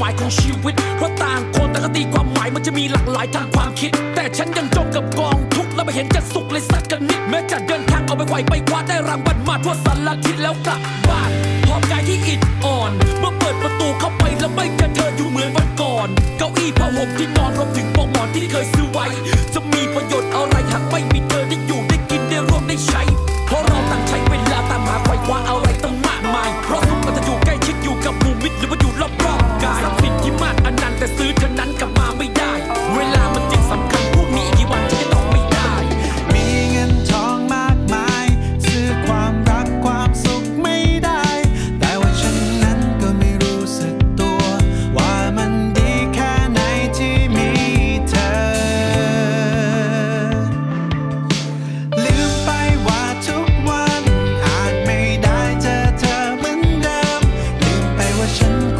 หมายของชีวิต เพราะต่างคนแต่างก็ตีความหมายมันจะมีหลากหลายทางความคิด แต่ฉันยังจมกับกองทุกข์และไม่เห็นจะสุขเลยสักกันนิดแม้จะเดินทางเอาไปไขว่ไปคว้าได้รางวัลมาทั่วสารทิศแล้วกลับบ้านหอบกายที่อิดอ่อน เมื่อเปิดประตูเข้าไปแล้วไม่เจอเธออยู่เหมือนวันก่อน เก้าอี้ผ้าห่มที่นอนรวมถึงปลอกหมอนที่เคยซื้อไว้ จะมีประโยชน์อะไรหากไม่มีเธอได้อยู่ได้กินได้ร่วมได้ใช้ เพราะเราต่างใช้เวลาตามหา ม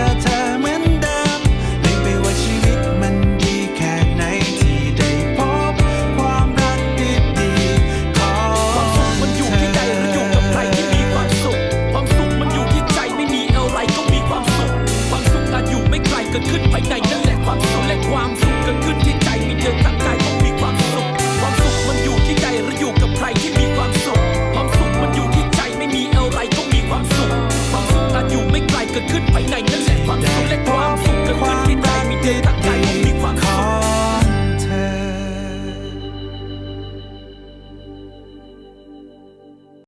เธอ เกิดขึ้นภายในนั่นแหละความสุขและความสุขเกิดขึ้นที่ใจมีเธอตั้ง